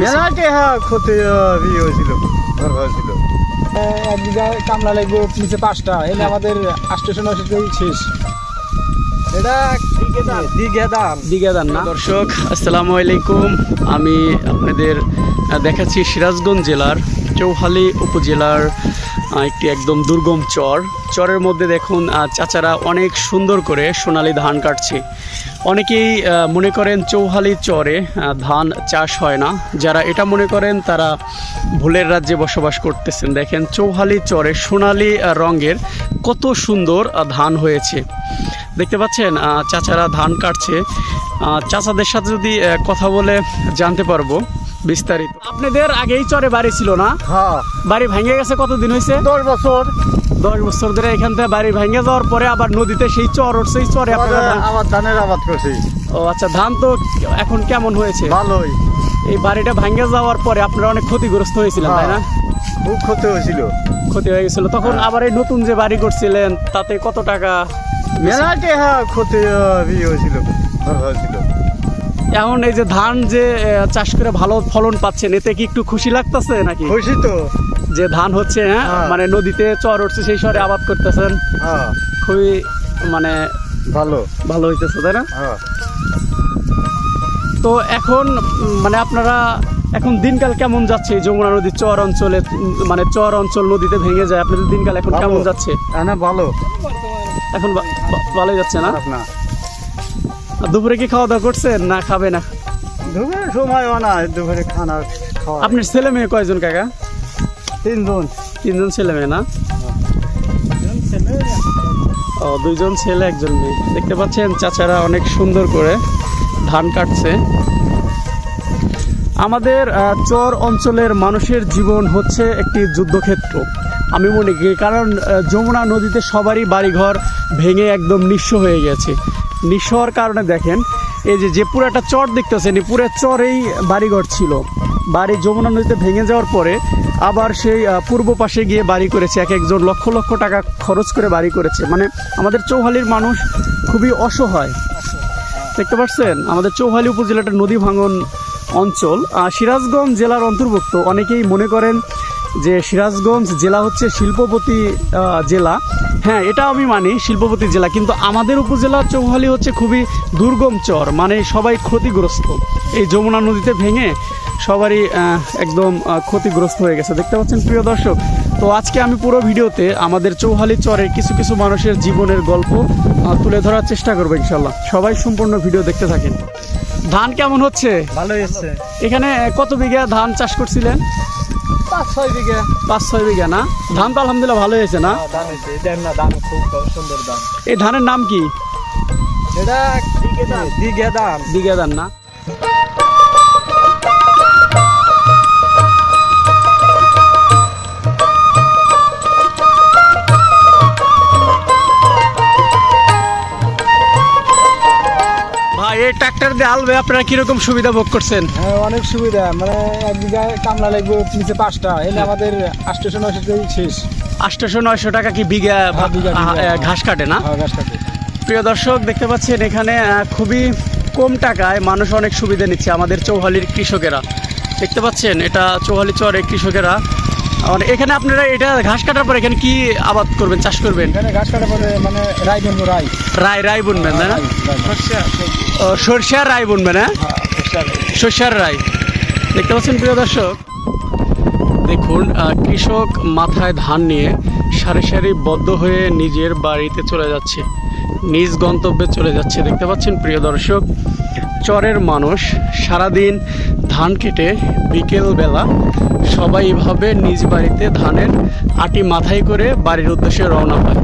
মেলাতে হ্যাঁ ক্ষতি ইয়ে হয়েছিল হয়েছিল। এক বিঘা কামলা লাগবে নিচে পাঁচটা এলে আমাদের আষ্টশো নশো শেষ। এটা না? দর্শক আসসালামু আলাইকুম। আমি আপনাদের দেখাচ্ছি সিরাজগঞ্জ জেলার চৌহালি উপজেলার একটি একদম দুর্গম চর। চরের মধ্যে দেখুন চাচারা অনেক সুন্দর করে সোনালি ধান কাটছে। অনেকেই মনে করেন চৌহালি চরে ধান চাষ হয় না। যারা এটা মনে করেন, তারা ভুলের রাজ্যে বসবাস করতেছেন। দেখেন, চৌহালি চরে সোনালি রঙের কত সুন্দর ধান হয়েছে। দেখতে পাচ্ছেন চাচারা ধান কাটছে। চাচাদের সাথে যদি কথা বলে জানতে পারব বিস্তারিত। আপনাদের আগেই চরে বাড়ি ছিল না? হ্যাঁ। বাড়ি ভেঙে গেছে কতদিন হয়েছে দশ বছর। দশ বছর ধরে এখান থেকে বাড়ি ভেঙে যাওয়ার পরে আবার নদীতে সেই চর উঠছে সেই চরে আপনারা আবার ধানের আবাদ করছি। ও আচ্ছা ধান তো এখন কেমন হয়েছে? ভালোই। এই বাড়িটা ভেঙে যাওয়ার পরে আপনারা অনেক ক্ষতিগ্রস্ত হয়েছিলেন তাই না? খুব ক্ষতি হয়েছিল। ক্ষতি হয়ে গেছিল। তখন আবার এই নতুন যে বাড়ি করছিলেন তাতে কত টাকা মেলাতে হ্যাঁ ক্ষতি হয়েছিল হয়েছিল। এখন এই যে ধান যে চাষ করে ভালো ফলন পাচ্ছেন এতে কি একটু খুশি লাগতেছে নাকি? খুশি তো। যে ধান হচ্ছে হ্যাঁ হ্যাঁ। মানে নদীতে চর উঠছে সেই শহরে আবাদ করতেছেন। হ্যাঁ। খুবই মানে ভালো। ভালো হইতেছে তাই না? হ্যাঁ। তো এখন মানে আপনারা এখন দিনকাল কেমন যাচ্ছে যমুনা নদীর চর অঞ্চলে? মানে চর অঞ্চল নদীতে ভেঙে যায় আপনাদের দিনকাল এখন কেমন যাচ্ছে? এনে ভালো। এখন ভালোই যাচ্ছে না? না। দুপুরে কি খাওয়া দাওয়া করছেন? না খাবে না। দুপুরে সময় হয় না দুপুরে খানা খাওয়া। আপনার ছেলে মেয়ে কয়জন কাকা? তিনজন। তিনজন ছেলে মেয়ে না? ও দুইজন ছেলে একজন মেয়ে। দেখতে পাচ্ছেন চাচারা অনেক সুন্দর করে ধান কাটছে। আমাদের চর অঞ্চলের মানুষের জীবন হচ্ছে একটি যুদ্ধক্ষেত্র। আমি মনে করি কারণ যমুনা নদীতে সবারই বাড়িঘর ভেঙে একদম নিঃস্ব হয়ে গেছে। নিঃস্ব হওয়ার কারণে দেখেন, এই যে যে পুরো একটা চর দেখতেছেন, এই পুরো চরেই বাড়িঘর ছিল। বাড়ি যমুনা নদীতে ভেঙে যাওয়ার পরে আবার সেই পূর্ব পাশে গিয়ে বাড়ি করেছে, এক একজন লক্ষ লক্ষ টাকা খরচ করে বাড়ি করেছে। মানে আমাদের চৌহালির মানুষ খুবই অসহায়। দেখতে পাচ্ছেন? আমাদের চৌহালি উপজেলাটা নদী ভাঙন অঞ্চল। সিরাজগঞ্জ জেলার অন্তর্ভুক্ত। অনেকেই মনে করেন যে সিরাজগঞ্জ জেলা হচ্ছে শিল্পপতি জেলা। হ্যাঁ এটা আমি মানি শিল্পপতি জেলা কিন্তু আমাদের উপজেলা চৌহালি হচ্ছে খুবই দুর্গম চর মানে সবাই ক্ষতিগ্রস্ত। এই যমুনা নদীতে ভেঙে সবারই একদম ক্ষতিগ্রস্ত হয়ে গেছে। দেখতে পাচ্ছেন প্রিয় দর্শক তো আজকে আমি পুরো ভিডিওতে আমাদের চৌহালি চরের কিছু কিছু মানুষের জীবনের গল্প তুলে ধরার চেষ্টা করব ইনশাল্লাহ সবাই সম্পূর্ণ ভিডিও দেখতে থাকেন। ধান কেমন হচ্ছে? ভালো এসছে এখানে কত বিঘা ধান চাষ করছিলেন? পাঁচ ছয় বিঘা। পাঁচ ছয় বিঘা না? ধান তো আলহামদুলিল্লাহ ভালো হয়েছে না? ধান হয়েছে। দেন না দাম খুব সুন্দর দাম এই ধানের নাম কি? এটা দিঘে দান ধান না? এই ট্রাক্টর দিয়ে আলবে আপনারা কীরকম সুবিধা ভোগ করছেন? হ্যাঁ অনেক সুবিধা। মানে এক বিঘা কামলা লাগবে নিচে পাঁচটা এলে আমাদের আষ্টশো নশো শেষ। আটশোশো নয়শো টাকা কি বিঘা হ্যাঁ, ঘাস কাটে না? হ্যাঁ গাছ কাটে। প্রিয় দর্শক দেখতে পাচ্ছেন এখানে খুবই কম টাকায় মানুষ অনেক সুবিধা নিচ্ছে আমাদের চৌহালির কৃষকেরা। দেখতে পাচ্ছেন এটা চৌহালি চরে কৃষকেরা। মানে এখানে আপনারা এটা ঘাস কাটার পর এখানে কি আবাদ করবেন চাষ করবেন? এখানে ঘাস কাটার পরে মানে রাই বুনবো রাই। রায় রায় বুনবেন তাই না রাই, রাই। রায় বুনবেন হ্যাঁ? সরষার সরষে রাই। রায় দেখতে পাচ্ছেন প্রিয় দর্শক দেখুন কৃষক মাথায় ধান নিয়ে সারি সারি বদ্ধ হয়ে নিজের বাড়িতে চলে যাচ্ছে। নিজ গন্তব্যে চলে যাচ্ছে। দেখতে পাচ্ছেন প্রিয় দর্শক, চরের মানুষ সারাদিন ধান কেটে বিকেলবেলা সবাই এভাবে নিজ বাড়িতে ধানের আটি মাথায় করে বাড়ির উদ্দেশ্যে রওনা হয়।